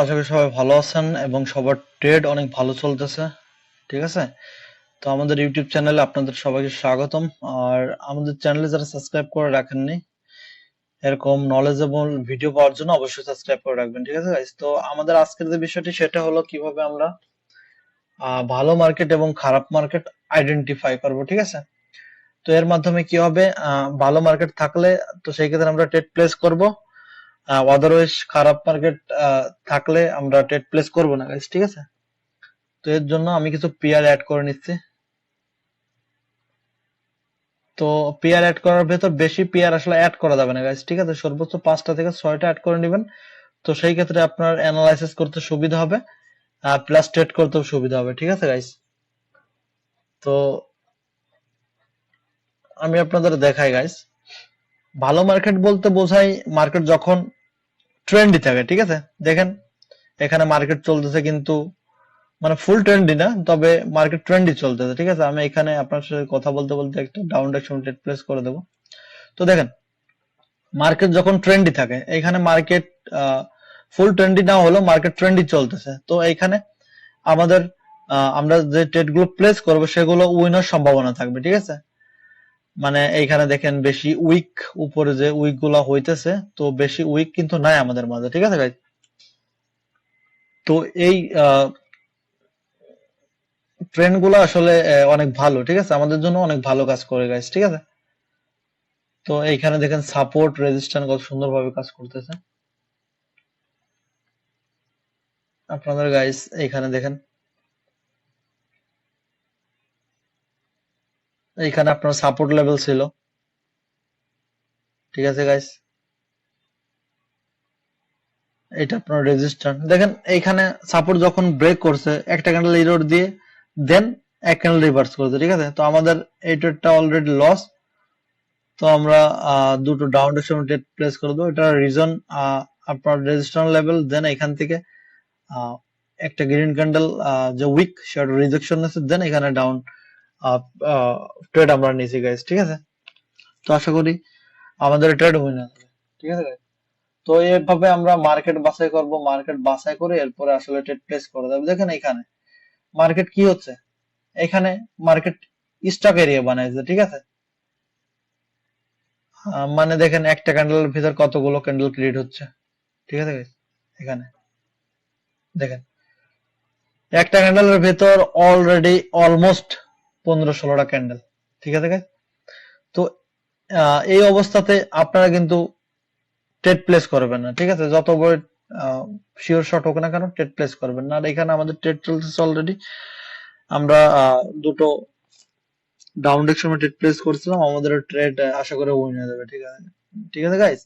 আশা করি সবাই ভালো আছেন এবং সবার ট্রেড অনেক ভালো চলতেছে, ঠিক আছে? তো আমাদের ইউটিউব চ্যানেলে আপনাদের সবাইকে স্বাগতম। আর আমাদের চ্যানেলে যারা সাবস্ক্রাইব করে রাখেননি, এরকম নলেজেবল ভিডিও পাওয়ার জন্য অবশ্যই সাবস্ক্রাইব করে রাখবেন, ঠিক আছে? তো আমাদের আজকের যে বিষয়টি, সেটা হলো কীভাবে আমরা ভালো মার্কেট এবং খারাপ মার্কেট আইডেন্টিফাই করব, ঠিক আছে? তো এর মাধ্যমে কি হবে? ভালো মার্কেট থাকলে তো সেই ক্ষেত্রে আমরা ট্রেড প্লেস করব। আদারওয়াইজ খারাপ মার্কেট থাকলে আমরা ট্রেড প্লেস করব না গাইস ঠিক আছে? তো এর জন্য আমি কিছু পিয়ার অ্যাড করে নিচ্ছি। তো পিয়ার অ্যাড করার ভেতর বেশি পিয়ার আসলে অ্যাড করা যাবে না গাইস ঠিক আছে? সর্বোচ্চ পাঁচটা থেকে ছয়টা অ্যাড করে নেবেন। তো সেই ক্ষেত্রে আপনার অ্যানালাইসিস করতে সুবিধা হবে প্লাস ট্রেড করতেও সুবিধা হবে, ঠিক আছে গাইস তো আমি আপনাদের দেখাই গাইস ভালো মার্কেট বলতে বোঝাই মার্কেট যখন ট্রেন্ডি থাকে, ঠিক আছে? দেখেন, এখানে মার্কেট চলতেছে কিন্তু মানে ফুল ট্রেন্ডি না, তবে মার্কেট ট্রেন্ডি চলতেছে, ঠিক আছে? আমি এখানে আপনার সাথে কথা বলতে বলতে একটা ডাউন ডাইরেকশন ট্রেড প্লেস করে দেবো। তো দেখেন মার্কেট যখন ট্রেন্ডি থাকে, এখানে মার্কেট ফুল ট্রেন্ডি না হলেও মার্কেট ট্রেন্ডি চলতেছে। তো এইখানে আমাদের আমরা যে ট্রেডগুলো প্লেস করব, সেগুলো উইনার সম্ভাবনা থাকবে, ঠিক আছে? মানে এইখানে দেখেন বেশি উইক উপরে যে উইকগুলা হইতেছে, তো বেশি উইক কিন্তু নাই আমাদের মাঝে, ঠিক আছে ভাই? তো এই ট্রেন্ডগুলো আসলে অনেক ভালো, ঠিক আছে? আমাদের জন্য অনেক ভালো কাজ করে গাইস ঠিক আছে? তো এইখানে দেখেন সাপোর্ট রেজিস্ট্যান্স কত সুন্দরভাবে কাজ করতেছে। আপনাদের গাইস এইখানে দেখেন এইখানে আপনার সাপোর্ট লেভেল ছিল। ঠিক আছে গাইস এটা আপনার রেজিস্ট্যান্স দেখেন এইখানে সাপোর্ট যখন ব্রেক করছে, একটা ক্যান্ডেল ইরোড দিয়ে দেন এক ক্যান্ডেল রিভার্স করছে, ঠিক আছে? তো আমাদের এই অলরেডি লস তো আমরা দুটো ডাউন ডিরেকশন প্লেস করে দেবো। এটা রিজন আপনার রেজিস্ট্যান্স লেভেল দেন এখান থেকে একটা গ্রিন ক্যান্ডেল যে উইক সেটা রিজেকশন আছে দেন এখানে ডাউন ট্রেড আমরা নিয়েছি গাইস ঠিক আছে তো আশা করি আমাদের ট্রেড হয়ে না ঠিক আছে? তো এভাবে আমরা মার্কেট বাছাই করব মার্কেট বাছাই করে এরপরে আসলে ট্রেড প্লেস করে দেবো দেখেন এখানে মার্কেট কি হচ্ছে এখানে মার্কেট স্টক এরিয়া বানাইছে, ঠিক আছে মানে দেখেন একটা ক্যান্ডেলের ভিতর কতগুলো ক্যান্ডেল ক্রিয়েট হচ্ছে, ঠিক আছে? এখানে দেখেন, একটা ক্যান্ডেলের ভিতর অলরেডি অলমোস্ট পনেরো ষোলোটা ক্যান্ডেল ঠিক আছে? তো এই অবস্থাতে আপনারা কিন্তু ট্রেড প্লেস করবেন না, ঠিক আছে? যত বড় শিওর শট হোক না কেন ট্রেড প্লেস করবেন না। আর এখানে আমাদের ট্রেড চলতেছে অলরেডি আমরা দুটো ডাউন ডিরেকশনে ট্রেড প্লেস করছিলাম। আমাদের ট্রেড আশা করে উইন হয়ে যাবে, ঠিক আছে? ঠিক আছে গাইস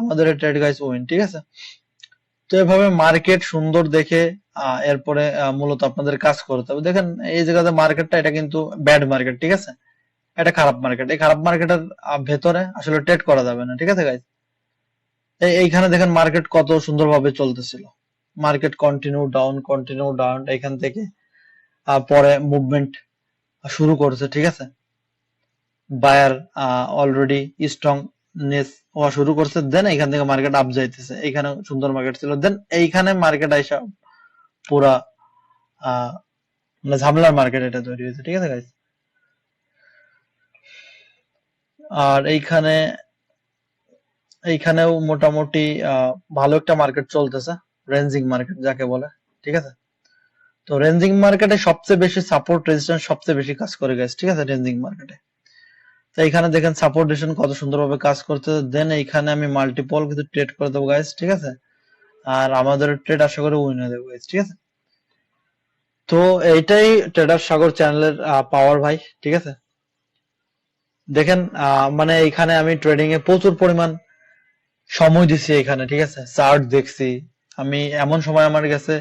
আমাদের ট্রেড গাইস উইন ঠিক আছে? তো এভাবে মার্কেট সুন্দর দেখে এরপরে মূলত আপনাদের কাজ করতে হবে দেখেন, এই জায়গাতে মার্কেটটা এটা কিন্তু ব্যাড মার্কেট ঠিক আছে? এটা খারাপ মার্কেট এই খারাপ মার্কেটের ভেতরে আসলে ট্রেড করা যাবে না, ঠিক আছে গাইস এইখানে দেখেন মার্কেট কত সুন্দরভাবে চলতেছিল। Market continue down continue down এখান থেকে পরে মুভমেন্ট শুরু করেছে, ঠিক আছে? বায়ার অলরেডি স্ট্রংনেস হওয়া শুরু করছে দেন এখান থেকে মার্কেট আপ যাইতেছে। এখানে সুন্দর মার্কেট ছিল। দেন এইখানে মার্কেট আইসা পুরা মানে ঝামেলার মার্কেট এটা তৈরি হয়েছে। ঠিক আছে গাইস আর এইখানে, এইখানেও মোটামুটি ভালো একটা মার্কেট চলতেছে। রেঞ্জিং মার্কেট যাকে বলে। ঠিক আছে? তো রেঞ্জিং মার্কেটে সবচেয়ে বেশি সাপোর্ট রেজিস্ট্যান্স সবচেয়ে বেশি কাজ করে গেছে ঠিক আছে রেঞ্জিং মার্কেটে তো এইখানে দেখেন সাপোর্ট রেজিস্ট্যান্স কত সুন্দরভাবে কাজ করতে দেন এইখানে আমি মাল্টিপল কিন্তু ট্রেড করে দেবো গাইস ঠিক আছে? আর আমাদের ট্রেড আশা করে উইন হয়ে দেবো guys, ঠিক আছে? তো এইটাই ট্রেডার সাগর চ্যানেলের পাওয়ার ভাই ঠিক আছে? দেখেন মানে এইখানে আমি ট্রেডিং এ প্রচুর পরিমাণ সময় দিছি এখানে ঠিক আছে? চার্ট দেখছি। আমি এমন সময় আমার গেছে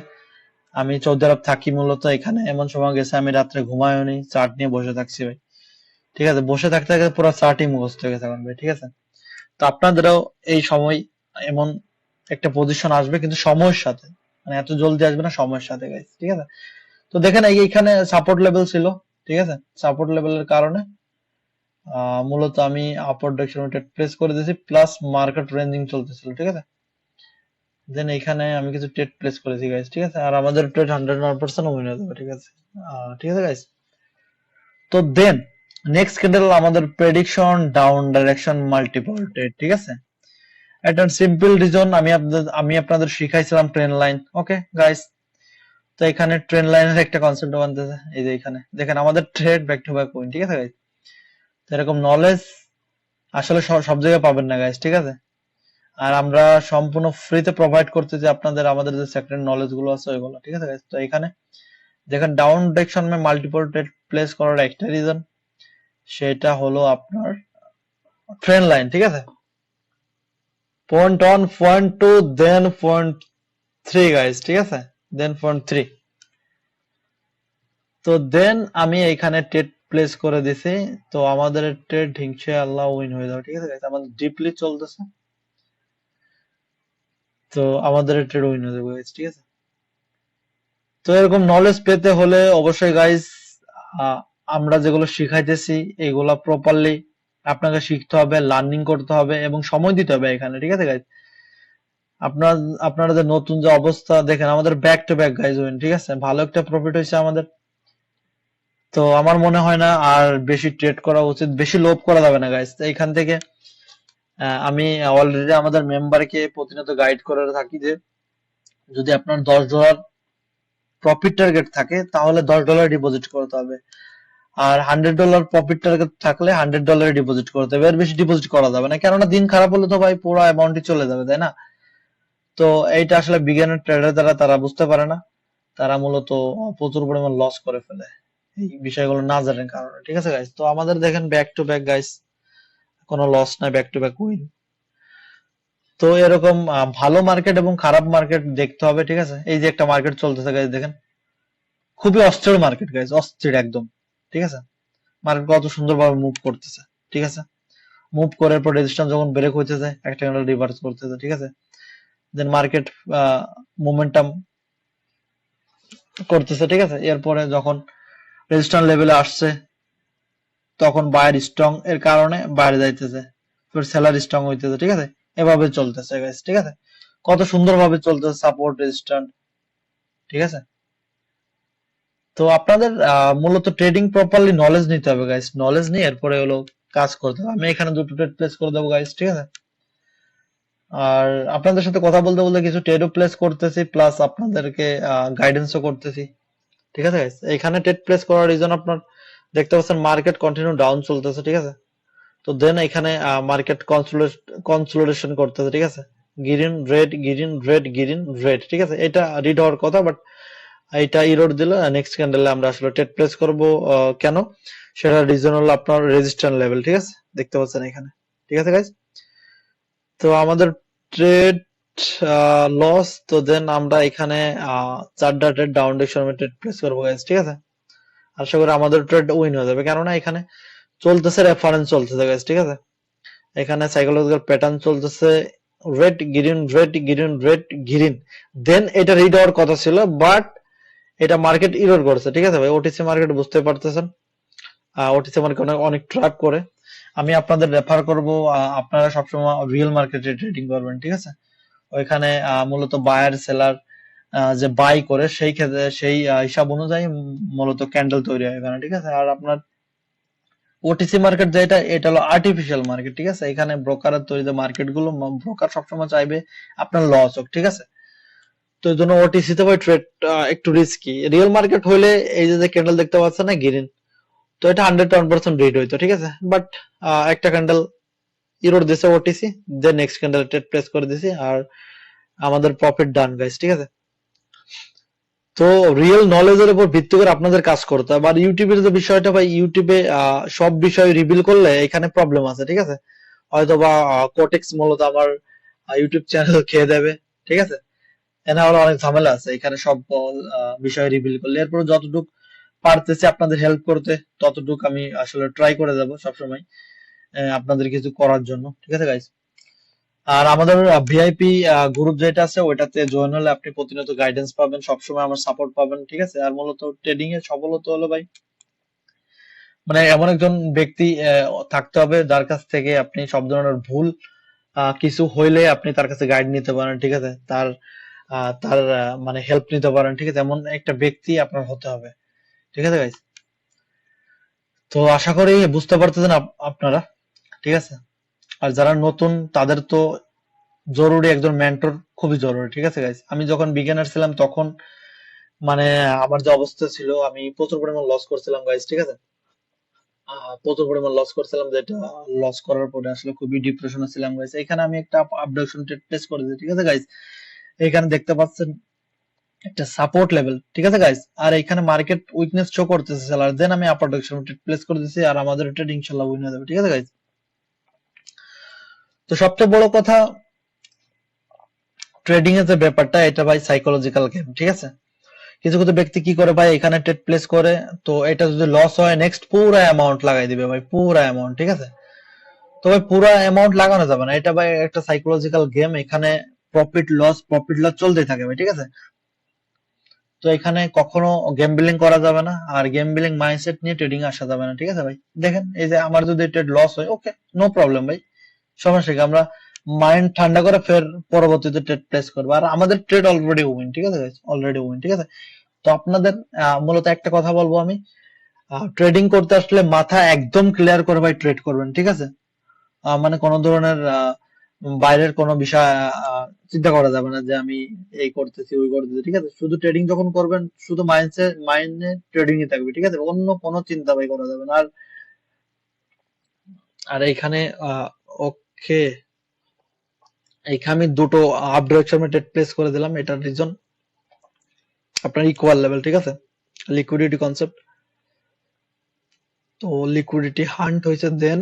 আমি আরব থাকি মূলত এখানে এমন সময় গেছে আমি রাত্রে ঘুমায়ও নি চার্ট নিয়ে বসে থাকছি ভাই। ঠিক আছে? বসে থাকতে থাকতে পুরো চার্টই মুখস্থ হয়ে গেছে আমার ভাই, ঠিক আছে? তো আপনাদেরও এই সময় এমন একটা পজিশন আসবে কিন্তু সময়ের সাথে। মানে এত জলদি আসবে না, সময়ের সাথে গাইস ঠিক আছে? তো দেখেন এই এইখানে সাপোর্ট লেভেল ছিল, ঠিক আছে? সাপোর্ট লেভেলের কারণে মূলত আমি আপার ডিরেকশন প্লেস করে দিয়েছি প্লাস মার্কেট রেঞ্জিং চলতেছিল, ঠিক আছে? দেন এখানে আমি কিছু ট্রেড প্লেস করেছি গাইস ঠিক আছে? আর আমাদের trade hundred one percent win হয়ে যাবে ঠিক আছে? ঠিক আছে গাইস তো দেন নেক্সট ক্যান্ডেল আমাদের prediction down direction multiple trade ঠিক আছে? একটা সিম্পল রিজন আমি আপনাদের আমি আপনাদের শিখাইছিলাম ট্রেন লাইন ওকে গাইস তো এখানে ট্রেন লাইনের একটা কনসেপ্ট বানতেছে, এই যে এখানে। দেখেন, আমাদের trade back to back point ঠিক আছে গাইস তো এরকম নলেজ আসলে সব জায়গায় পাবেন না গাইস ঠিক আছে? আর আমরা সম্পূর্ণ ফ্রিতে প্রোভাইড করতেছি আপনাদের, আমাদের যে সেক্টর নলেজগুলো আছে, ওইগুলো, ঠিক আছে, guys? তো এখানে, দেখেন ডাউন ডিরেকশন মে মাল্টিপল ট্রেড প্লেস করার একটা রিজন সেটা হলো আপনার ট্রেন লাইন ঠিক আছে? Point one point two then point three guys ঠিক আছে? দেন পয়েন্ট থ্রি তো দেন আমি এখানে ট্রেড প্লেস করে দিছি। তো আমাদের ট্রেড হিংসে আল্লাহ উইন হয়ে যাবে, ঠিক আছে, guys? আমাদের ডিপলি চলতেছে। তো আমাদের ট্রেড উইন হয়ে যাবে ঠিক আছে? তো এরকম নলেজ পেতে হলে অবশ্যই গাইস আমরা যেগুলো শিখাইতেছি, এগুলা প্রপারলি আপনাকে শিখতে হবে লার্নিং করতে হবে এবং সময় দিতে হবে এখানে, ঠিক আছে গাইস আপনার, আপনারা যে নতুন যে অবস্থা, দেখেন আমাদের back to back guys win ঠিক আছে? ভালো একটা প্রফিট হয়েছে আমাদের। তো আমার মনে হয় না আর বেশি ট্রেড করা উচিত, বেশি লোভ করা যাবে না গাইজ এইখান থেকে আমি অলরেডি আমাদের মেম্বারকে প্রতিনিয়ত গাইড করে থাকি যে, যদি আপনার দশ ডলার প্রফিট টার্গেট থাকে, তাহলে দশ ডলার ডিপোজিট করতে হবে। আর হান্ড্রেড ডলার প্রফিট টার্গেট থাকলে হান্ড্রেড ডলার ডিপোজিট করতে হবে। এর বেশি ডিপোজিট করা যাবে না। কেননা দিন খারাপ হলে তো ভাই পুরো অ্যামাউন্টই চলে যাবে, তাই না? তো এইটা আসলে বিজ্ঞানের ট্রেডার দ্বারা তারা বুঝতে পারে না। তারা মূলত প্রচুর পরিমাণ লস করে ফেলে এই বিষয়গুলো না জানার কারণে। ঠিক আছে গাইস তো আমাদের দেখেন ব্যাক টু ব্যাক গাইস কোনো লস নাই ব্যাক টু ব্যাক উইন তো এরকম ভালো মার্কেট এবং খারাপ মার্কেট দেখতে হবে, ঠিক আছে? এই যে একটা মার্কেট চলতেছে গাইস দেখেন। খুবই অস্থির মার্কেট গাইস অস্থির একদম। ঠিক আছে? মার্কেট কত সুন্দরভাবে মুভ করতেছে, ঠিক আছে? মুভ করার পর রেজিস্ট্যান্স যখন ব্রেক হইতেছে, একটা ক্যান্ডেল রিভার্স করতেছে, ঠিক আছে? দেন মার্কেট মোমেন্টাম করতেছে, ঠিক আছে? এরপরে যখন রেজিস্ট্যান্স লেভেলে আসছে, তখন বায়ার স্ট্রং এর কারণে বাইরে যাইতেছে। সেলার স্ট্রং হইতেছে, ঠিক আছে? এভাবে চলতেছে গাইস ঠিক আছে? কত সুন্দরভাবে চলতেছে সাপোর্ট রেজিস্ট্যান্স ঠিক আছে? তো আপনাদের মূলত ট্রেডিং প্রপারলি নলেজ নিতে হবে গাইস নলেজ নিয়ে এরপরে হলো কাজ করতে হবে। আমি এখানে দুটো ট্রেড প্লেস করে দেবো গাইস ঠিক আছে? আর আপনাদের সাথে কথা বলতে বলতে কিছু ট্রেডও প্লেস করতেছি প্লাস আপনাদেরকে গাইডেন্সও করতেছি। ঠিক আছে, guys? এখানে ট্রেড প্লেস করার রিজন আপনার, দেখতে পাচ্ছেন মার্কেট কন্টিনিউ ডাউন চলতেছে, ঠিক আছে? তো দেন এখানে মার্কেট কনসোলিডেশন করতেছে, ঠিক আছে? Green red green red green red ঠিক আছে? এটা রিড হওয়ার কথা বাট এটা ইরোড দিলে নেক্সট ক্যান্ডেলে আমরা আসলে ট্রেড প্লেস করব কেন? সেটা রিজন হলো আপনার রেজিস্ট্যান্ট লেভেল ঠিক আছে? দেখতে পাচ্ছেন এখানে। ঠিক আছে গাইজ তো আমাদের ট্রেড লস তো দেন আমরা এখানে চারটা trade down direction trade place করব গাইজ ঠিক আছে? আশা করি আমাদের ট্রেড উইন হয়ে যাবে। কেননা এখানে চলতেছে রেফারেন্স চলতেছে গাইজ ঠিক আছে? এখানে সাইকোলজিক্যাল প্যাটার্ন চলতেছে red green red green red green then এটা রিড হওয়ার কথা ছিল বাট এটা মার্কেট ইরোর করছে, ঠিক আছে ভাই? ওটিসি মার্কেট বুঝতে পারতেছেন? ওটিসি মার্কেট অনেক অনেক ট্র্যাপ করে। আমি আপনাদের রেফার করব আপনারা সবসময় রিয়েল মার্কেটে ট্রেডিং করবেন, ঠিক আছে? ওইখানে মূলত বায়ার সেলার যে বাই করে, সেই ক্ষেত্রে, সেই হিসাব অনুযায়ী মূলত ক্যান্ডেল তৈরি হয় এখানে, ঠিক আছে? আর আপনার ওটিসি মার্কেট যেটা এটা হলো আর্টিফিশিয়াল মার্কেট ঠিক আছে? এখানে ব্রোকারের তৈরি যে মার্কেটগুলো ব্রোকার সবসময় চাইবে আপনার লস হোক, ঠিক আছে? তো এই জন্য ওটিসি তে ট্রেড একটু রিস্কি রিয়েল মার্কেট হইলে এই যে ক্যান্ডেল দেখতে পাচ্ছেন না গ্রিন তো এটা হান্ড্রেড ওয়ান পার্সেন্ট রিড হইতো, ঠিক আছে? বাট একটা ক্যান্ডেল ইরোর দিছে ওটিসি যে নেক্সট ক্যান্ডেল ট্রেড প্লেস করে দিছি, আর আমাদের প্রফিট ডান গাইস ঠিক আছে? তো রিয়েল নলেজের উপর ভিত্তি করে আপনাদের কাজ করতে হবে। আর ইউটিউবের যে বিষয়টা ভাই ইউটিউবে সব বিষয় রিভিল করলে এখানে প্রবলেম আছে, ঠিক আছে? হয়তো বা কোটেক্স মূলত আমার ইউটিউব চ্যানেল খেয়ে দেবে, ঠিক আছে? এনা হলো অনেক ঝামেলা আছে। এখানে সব বিষয় রিভিল করলে। এরপর যতটুক পারতেছি আপনাদের হেল্প করতে, ততটুক আমি আসলে ট্রাই করে যাব আপনাদের কিছু করার জন্য। ঠিক আছে আর আমাদের ভিআইপি গ্রুপ যেটা আছে, ওইটাতে জয়েন হলে আপনি প্রতিনিয়ত গাইডেন্স পাবেন আমার সাপোর্ট পাবেন, ঠিক আছে? আর মূলত ট্রেডিং এর সফলতা হলো ভাই মানে এমন একজন ব্যক্তি থাকতে হবে যার কাছ থেকে আপনি সব ধরনের ভুল কিছু হইলে আপনি তার কাছে গাইড নিতে পারেন, ঠিক আছে? তার তার মানে হেল্প নিতে পারেন, ঠিক আছে? এমন একটা ব্যক্তি আপনার হতে হবে। ঠিক আছে গাইস তো আশা করি বুঝতে পারতেছেন আপনারা, ঠিক আছে? আর যারা নতুন, তাদের তো জরুরি একজন মেন্টর খুবই জরুরি, ঠিক আছে গাইস আমি যখন বিগিনার ছিলাম, তখন মানে আমার যে অবস্থা ছিল, আমি প্রচুর পরিমাণ লস করছিলাম গাইস ঠিক আছে? প্রচুর পরিমাণ লস করছিলাম, যেটা লস করার পরে আসলে খুবই ডিপ্রেশনে ছিলাম গাইস এখানে আমি একটা আপডেশন টেস্ট করেছি ঠিক আছে গাইস এখানে দেখতে পাচ্ছেন একটা সাপোর্ট লেভেল ঠিক আছে গাইস আর এখানে মার্কেট উইকনেস শো করতেছে সেলার দেন আমি আপার ডাইরেকশন প্লেস করে দিয়েছি আর আমাদের ট্রেড ইনশাআল্লাহ উইন হয়ে যাবে, ঠিক আছে গাইস তো সবচেয়ে বড় কথা ট্রেডিং এর যে ব্যাপারটা, এটা ভাই সাইকোলজিক্যাল গেম ঠিক আছে? কিছু কিছু ব্যক্তি কি করে ভাই এখানে ট্রেড প্লেস করে, তো এটা যদি লস হয় নেক্সট পুরো অ্যামাউন্ট লাগাই দিবে ভাই, পুরো অ্যামাউন্ট ঠিক আছে? তো ভাই পুরো অ্যামাউন্ট লাগানো যাবে না, এটা ভাই একটা সাইকোলজিক্যাল গেম এখানে প্রফিট লস প্রফিট লস চলতেই থাকে ভাই ঠিক আছে? তো এখানে কখনো গেম বিলিং করা যাবে না আর গেম বিলিং মাইন্ডসেট নিয়ে ট্রেডিং আসা যাবে না ঠিক আছে ভাই? দেখেন এই যে আমার যদি ট্রেড লস হয় ওকে নো প্রবলেম ভাই। সমস্যা কি আমরা মাইন্ড ঠান্ডা করে ফের পরবর্তীতে ট্রেড প্লেস করব। আর আমাদের ট্রেড অলরেডি উইন ঠিক আছে অলরেডি উইন ঠিক আছে? তো আপনাদের মূলত একটা কথা বলব আমি। ট্রেডিং করতে আসলে মাথা একদম ক্লিয়ার করে ভাই ট্রেড করবেন ঠিক আছে? মানে কোনো ধরনের আহ, বাইরের কোনো বিষয় আহ, চিন্তা করা যাবে না যে আমি এই করতেছি ওই করতেছি ঠিক আছে? শুধু ট্রেডিং যখন করবেন শুধু মাইন্ডে মাইন্ডে ট্রেডিং ই থাকবে ঠিক আছে? অন্য কোনো চিন্তা ভাই করা যাবে না। আর আর এইখানে ওকে এইখানে আমি দুটো আপ ডিরেকশনে ট্রেড প্লেস করে দিলাম এটার রিজন আপনার ইকুয়াল লেভেল ঠিক আছে? লিকুইডিটি কনসেপ্ট তো লিকুইডিটি হান্ট হয়েছে দেন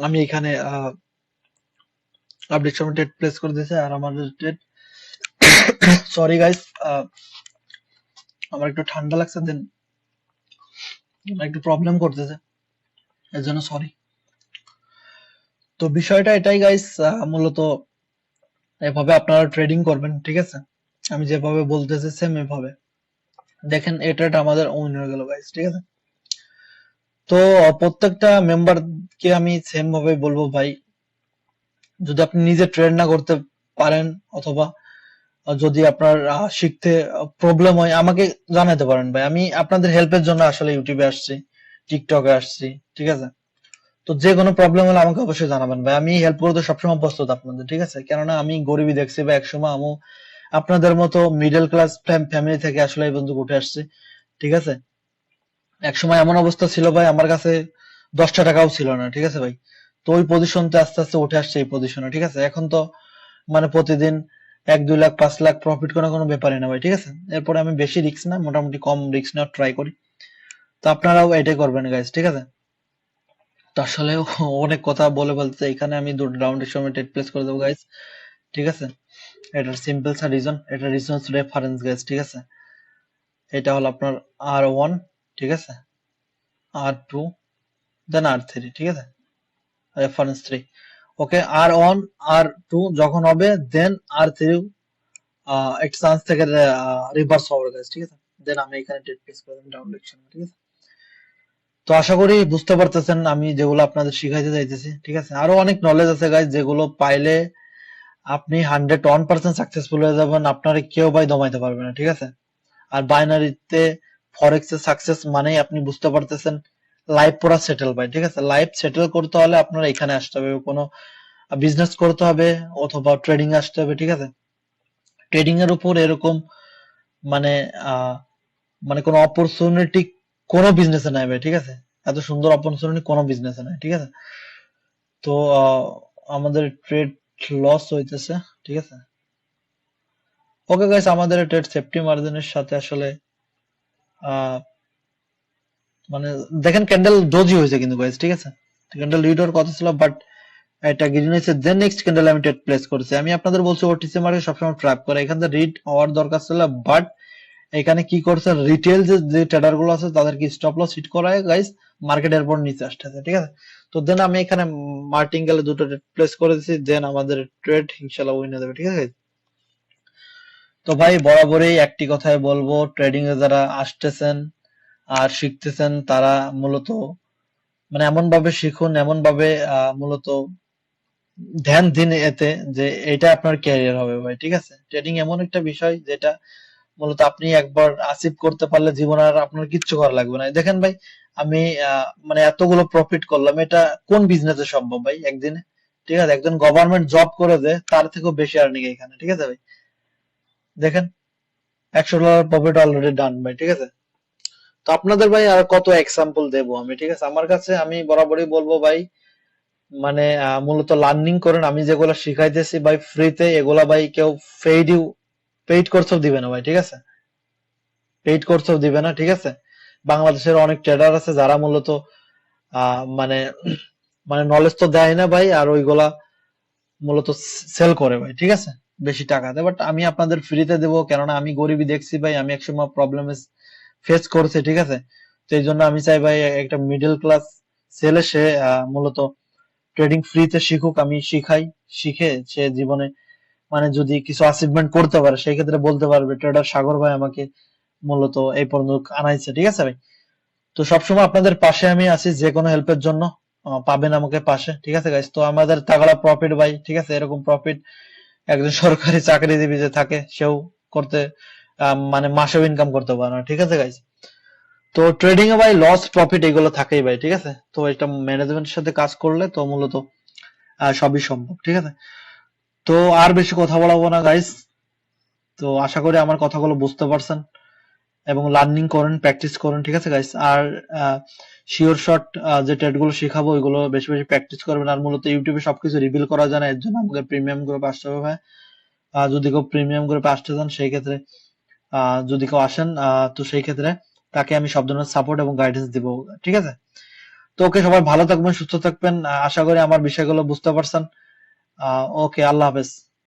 আমি এখানে আপডেট সময় ট্রেড প্লেস করে দিয়েছে আর আমাদের ট্রেড সরি গাইস আমার একটু ঠান্ডা লাগছে দেন আমার একটু প্রবলেম করতেছে। এর জন্য সরি তো বিষয়টা এটাই গাইস মূলত এভাবে আপনারা ট্রেডিং করবেন, ঠিক আছে? আমি যেভাবে বলতেছি সেম এভাবে। দেখেন এটা আমাদের উইন হয়ে গেল গাইস ঠিক আছে? তো প্রত্যেকটা মেম্বারকে আমি সেম ভাবে বলব ভাই যদি আপনি নিজে ট্রেড না করতে পারেন অথবা যদি আপনার শিখতে প্রবলেম হয়, আমাকে জানাতে পারেন ভাই। আমি আপনাদের হেল্পের জন্য আসলে ইউটিউবে আসছি টিকটকে আসছি, ঠিক আছে? তো যে কোনো প্রবলেম হলে আমাকে অবশ্যই জানাবেন ভাই। আমি হেল্প করতে সবসময় প্রস্তুত আপনাদের, ঠিক আছে? কেননা আমি গরিবই দেখছি বা একসময় আমি আপনাদের মতো মিডল ক্লাস ফ্যামিলি থেকে আসলে এই পর্যন্ত উঠে আসছি, ঠিক আছে? একসময় এমন অবস্থা ছিল ভাই, আমার কাছে দশটা টাকাও ছিল না, ঠিক আছে ভাই? তো ওই পজিশন তো আস্তে আস্তে উঠে আসছে এই পজিশনে ঠিক আছে? এখন তো মানে প্রতিদিন এক, দুই লাখ, পাঁচ লাখ প্রফিট করার কোনো ব্যাপারই না ভাই, ঠিক আছে? এরপরে আমি বেশি রিস্ক না, মোটামুটি কম রিস্ক নেওয়ার ট্রাই করি। তো আপনারাও এটাই করবেন গাইজ ঠিক আছে? তো আসলে অনেক কথা বলে বলতে এখানে আমি দুটো রাউন্ডের সময় টেট প্লেস করে দেবো গাইজ ঠিক আছে? এটার সিম্পল সা রিজন এটা রিজন রেফারেন্স গাইজ ঠিক আছে? এটা হলো আপনার আর ওয়ান ঠিক আছে? আর টু দেন আর থ্রি ঠিক আছে? Reference three okay R one R two যখন হবে দেন আর থ্রি একটা চান্স থেকে রিভার্স হবে ঠিক আছে? দেন আমি এখানে টেট প্লেস করে ডাউন ঠিক আছে? তো আশা করি বুঝতে পারতেছেন আমি যেগুলো আপনাদের শিখাইতে চাইতেছি, ঠিক আছে? আরও অনেক নলেজ আছে গাইজ যেগুলো পাইলে আপনি হান্ড্রেড ওয়ান পার্সেন্ট সাকসেসফুল হয়ে যাবেন, আপনার কেউ ভাই দমাইতে পারবে না, ঠিক আছে? আর বাইনারিতে ফরেক্স এর সাকসেস মানেই আপনি বুঝতে পারতেছেন লাইফ পুরো সেটেল ভাই, ঠিক আছে? লাইফ সেটেল করতে হলে আপনার এখানে আসতে হবে। কোনো বিজনেস করতে হবে অথবা ট্রেডিং আসতে হবে, ঠিক আছে? ট্রেডিং এর উপর এরকম মানে মানে কোনো অপরচুনিটি কোনো বিজনেসে নাই ভাই, ঠিক আছে? এত সুন্দর অপরচুনিটি কোনো বিজনেসে নাই, ঠিক আছে? তো আমাদের ট্রেড লস হইতেছে, ঠিক আছে? ওকে গাইস আমাদের ট্রেড সেফটি মার্জিনের সাথে আসলে মানে দেখেন ক্যান্ডেল ডোজি হয়েছে কিন্তু গাইস ঠিক আছে? ক্যান্ডেল রিড হওয়ার কথা ছিল বাট এটা গ্রিন হয়েছে? দেন নেক্সট ক্যান্ডেল আমি ট্রেড প্লেস করেছি। আমি আপনাদের বলছি ওটিসি মার্কেট সবসময় ট্র্যাপ করে। এখান থেকে রিড হওয়ার দরকার ছিল বাট এখানে কি করছে? রিটেল যে যে ট্রেডারগুলো আছে, তাদেরকে স্টপ লস হিট করায় গাইস মার্কেটের পর নিচে আসতেছে, ঠিক আছে? তো দেন আমি এখানে মার্টিঙ্গেলে দুটো ট্রেড প্লেস করে দিয়েছি দেন আমাদের ট্রেড ইনশাআল্লাহ উইন হয়ে যাবে ঠিক আছে তো ভাই, বরাবরই একটি কথাই বলব ট্রেডিং এ যারা আসতেছেন আর শিখতেছেন তারা মূলত মানে এমন ভাবে শিখুন এমন ভাবে মূলত ধ্যান দিন এতে যে এটা আপনার ক্যারিয়ার হবে ভাই, ঠিক আছে? ট্রেডিং এমন একটা বিষয় যেটা মূলত আপনি একবার অ্যাচিভ করতে পারলে জীবনে আর আপনার কিচ্ছু করা লাগবে না। দেখেন ভাই, আমি মানে এতগুলো প্রফিট করলাম, এটা কোন বিজনেসে সম্ভব ভাই একদিনে? ঠিক আছে, একজন গভর্নমেন্ট জব করে যে তার থেকেও বেশি আর্নিং এখানে, ঠিক আছে ভাই? দেখেন, একশো ডলার প্রফিট অলরেডি ডান ভাই, ঠিক আছে? তো আপনাদের ভাই আর কত এক্সাম্পল দেব আমি, ঠিক আছে? আমার কাছে আমি বরাবরই বলব ভাই মানে মূলত লার্নিং করেন। আমি যেগুলো শিখাইতেছি ভাই ফ্রিতে এগুলা ভাই কেউ পেইড পেইড কোর্সও দিবে না ভাই, ঠিক আছে? পেইড কোর্সও দিবে না, ঠিক আছে? বাংলাদেশের অনেক ট্রেডার আছে যারা মূলত মানে মানে নলেজ তো দেয় না ভাই, আর ওইগুলা মূলত সেল করে ভাই, ঠিক আছে? বেশি টাকা দেয়। বাট আমি আপনাদের ফ্রিতে দেবো, কেননা আমি গরিবই দেখছি ভাই, আমি একসময় প্রবলেম ফেস করছি, ঠিক আছে? তো এই জন্য আমি চাই ভাই, একটা মিডল ক্লাস ছেলে, সে মূলত ট্রেডিং ফ্রিতে শিখুক, আমি শিখাই, শিখে সে জীবনে মানে যদি কিছু অ্যাচিভমেন্ট করতে পারে, সেই ক্ষেত্রে বলতে পারবে ট্রেডার সাগর ভাই আমাকে মূলত এই পর্যন্ত আনাইছে, ঠিক আছে ভাই? তো সবসময় আপনাদের পাশে আমি আছি, যে কোনো হেল্পের জন্য পাবেন আমাকে পাশে, ঠিক আছে গাইস তো আমাদের তাগড়া প্রফিট ভাই, ঠিক আছে? এরকম প্রফিট একজন সরকারি চাকরিজীবী যে থাকে, সেও করতে মানে মাসেও ইনকাম করতে পারে না, ঠিক আছে গাইস তো ট্রেডিং এ ভাই লস প্রফিট এগুলো থাকেই ভাই, ঠিক আছে? তো এটা ম্যানেজমেন্টের সাথে কাজ করলে তো মূলত সবই সম্ভব, ঠিক আছে? তো আর বেশি কথা বলাবো না গাইস তো আশা করি আমার কথাগুলো বুঝতে পারছেন এবং লার্নিং করেন প্র্যাকটিস করেন, ঠিক আছে গাইস আর শিওর শট যে ট্রেডগুলো শেখাবো, ওইগুলো বেশি বেশি প্র্যাকটিস করবেন। আর মূলত ইউটিউবে সবকিছু রিভিল করা যায় না, এর জন্য আমাকে প্রিমিয়াম গ্রুপে আসতে হবে ভাই। যদি কেউ প্রিমিয়াম গ্রুপে আসতে চান, সেই ক্ষেত্রে যদি কেউ আসেন তো সেই ক্ষেত্রে তাকে আমি সব ধরনের সাপোর্ট এবং গাইডেন্স দিব, ঠিক আছে? তো ওকে সবাই ভালো থাকবেন, সুস্থ থাকবেন। আশা করি আমার বিষয়গুলো বুঝতে পারছেন। ওকে, আল্লাহ হাফেজ।